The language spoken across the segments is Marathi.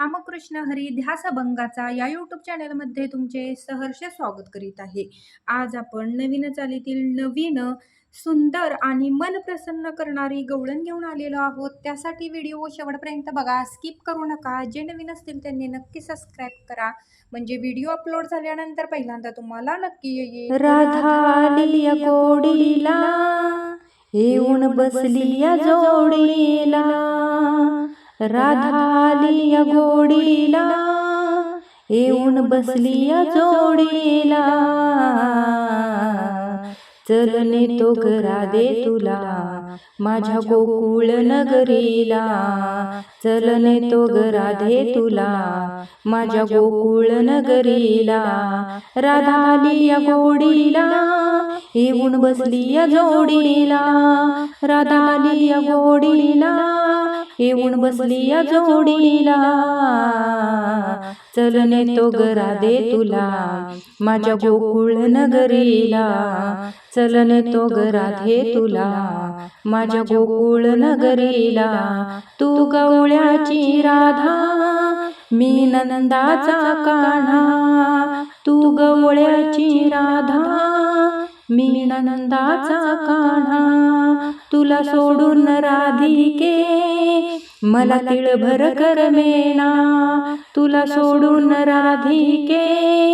रामकृष्ण हरी ध्यासभंगाचा या यूट्यूब चॅनलमध्ये तुमचे सहर्ष स्वागत करीत आहे. आज आपण नवीन चालीतील नवीन सुंदर आणि मन प्रसन्न करणारी गवळण घेऊन आलेलो आहोत. त्यासाठी व्हिडिओ शेवटपर्यंत बघा. स्किप करू नका. जे नवीन असतील त्यांनी नक्की सबस्क्राईब करा. म्हणजे व्हिडिओ अपलोड झाल्यानंतर पहिल्यांदा तुम्हाला नक्की येईल. राधा आली येऊन बसली या जोडीला. राधा गोडीला येऊन बसली जोडीला चलने तो घरा दे तुला माझ्या गोकुळ नगरीला. चलने तो घरा दे तुला माझ्या गोकुळ नगरीला. राधा गोडीला येऊन बसली या जोडीला राधा आली या गोडीला येऊन बसली या जोडीला. चलने तो गरा दे तुला माझ्या गोकुळ नगरीला. चलने तो गरा दे तुला माझ्या गोकुळ नगरीला. तू गवळ्याची राधा मी नंदाचा कान्हा. तू गवळ्याची राधा मी नंदाचा कान्हा तुला सोडून राधिके मला तिळभर करमेना तुला सोडून राधिके.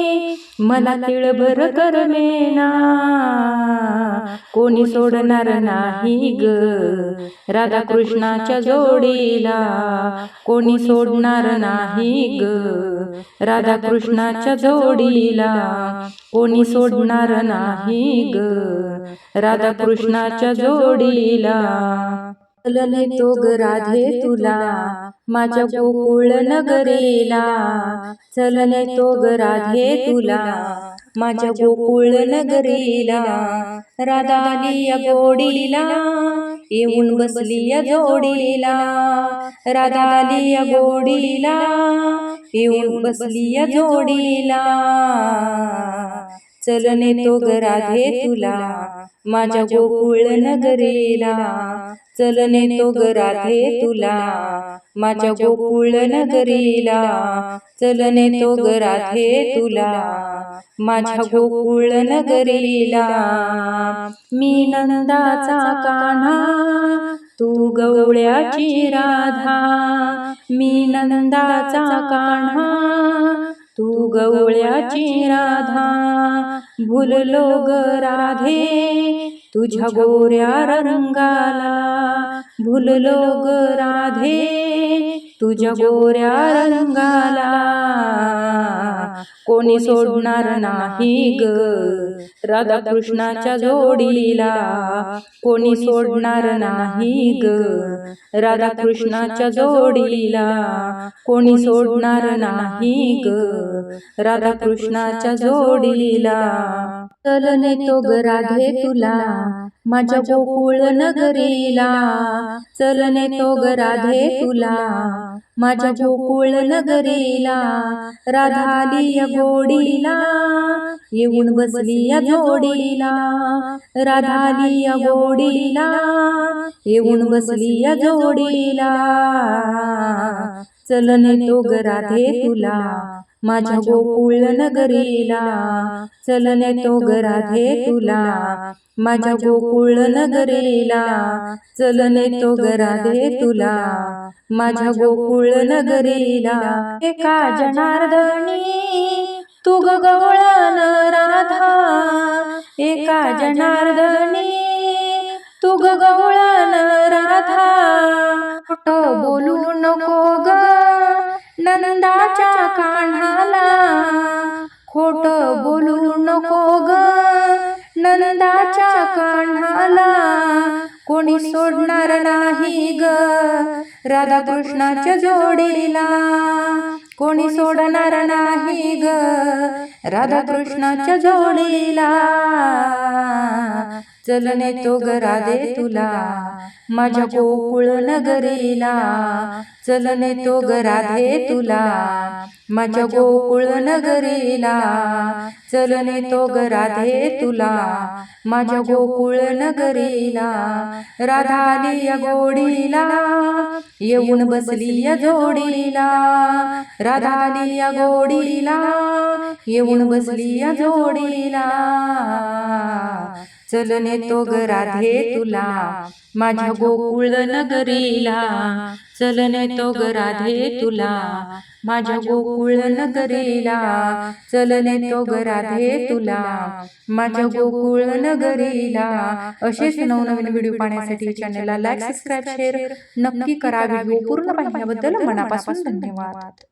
मला तिळभर करमेना. कोणी सोडणार नाही ग. राधा कृष्णाच्या जोडीला. कोणी सोडणार नाही ग. राधा कृष्णाच्या जोडीला. कोणी सोडणार नाही ग. राधा कृष्णाच्या जोडीला. तो ग राधे तुला. माझ्या गोकुळ नगरीला चलने तो ग राधे तुला. माझ्या गोकुळ नगरीला राधा आली या गोडीला येऊन बसली या जोडीला. राधा आली या गोडीला येऊन बसली या जोडीला. चलने तो ग राधे तुला. माझ्या गोकुळ नगरीला चलने तो ग राधे तुला. माझ्या गोकुळ नगरीला चलने तो ग राधे तुला. माझ्या गोकुळ नगरीला मी नंदाचा कान्हा तू गवळ्याची राधा मी नंदाचा कान्हा तू गवळ्याची राधा भुललो ग राधे तुझ्या गोऱ्या रंगाला भुललो ग राधे तुझ्या गोऱ्या रंगाला कोणी सोडणार नाही ग. राधा कृष्णाच्या जोडीला कोणी सोडणार नाही ग. राधा कृष्णाच्या जोडीला कोणी सोडणार नाही ग. राधा कृष्णाच्या जोडीला चलने तो ग राधे तुला. माझ्या गोकुळ नगरीला चलने तो ग राधे तुला. माझ्या गोकुळ नगरीला राधा आली या गोडीला येऊन बसली या जोडीला राधा आली या गोडीला येऊन बसली या जोडीला चलने तो ग राधे तुला. माझ्या गोकुळ नगरीला चलने तो ग तुला. माझ्या गोकुळ नगरीला चलने तो ग तुला. माझ्या गोकुळ नगरीला एका जनार्दनी तू ग गवळण राधा. एका जनार्दनी तू ग गवळण राधा. बोलू नको ग. नंदाच्या कान्हाला खोट बोलू नको ग. नंदाच्या कान्हाला कोणी सोडणार नाही ग. राधा कृष्णाच्या जोडीला कोणी सोडणार नाही ग. राधा कृष्णाच्या जोडीला चलने तो ग दे तुला माझ्या गोकुळ नगरीला. चलने तो ग दे तुला माझ्या गोकुळ नगरीला. चलने तो ग दे तुला माझ्या गोकुळ नगरीला. राधाली या गोडीला येऊन बसली या जोडीला. राधाली या गोडीला येऊन बसली या जोडीला. चलने तो ग राधे तुला. माझ्या गोकुळ नगरीला. चलने तो ग राधे तुला. माझ्या गोकुळ नगरीला. चलने तो ग राधे तुला. माझ्या गोकुळ नगरीला. असेच नवनवीन व्हिडिओ पाहण्यासाठी चॅनलला लाईक सबस्क्राईब शेअर नक्की करा व्हिडिओ पूर्ण पाहिल्याबद्दल मनापासून धन्यवाद.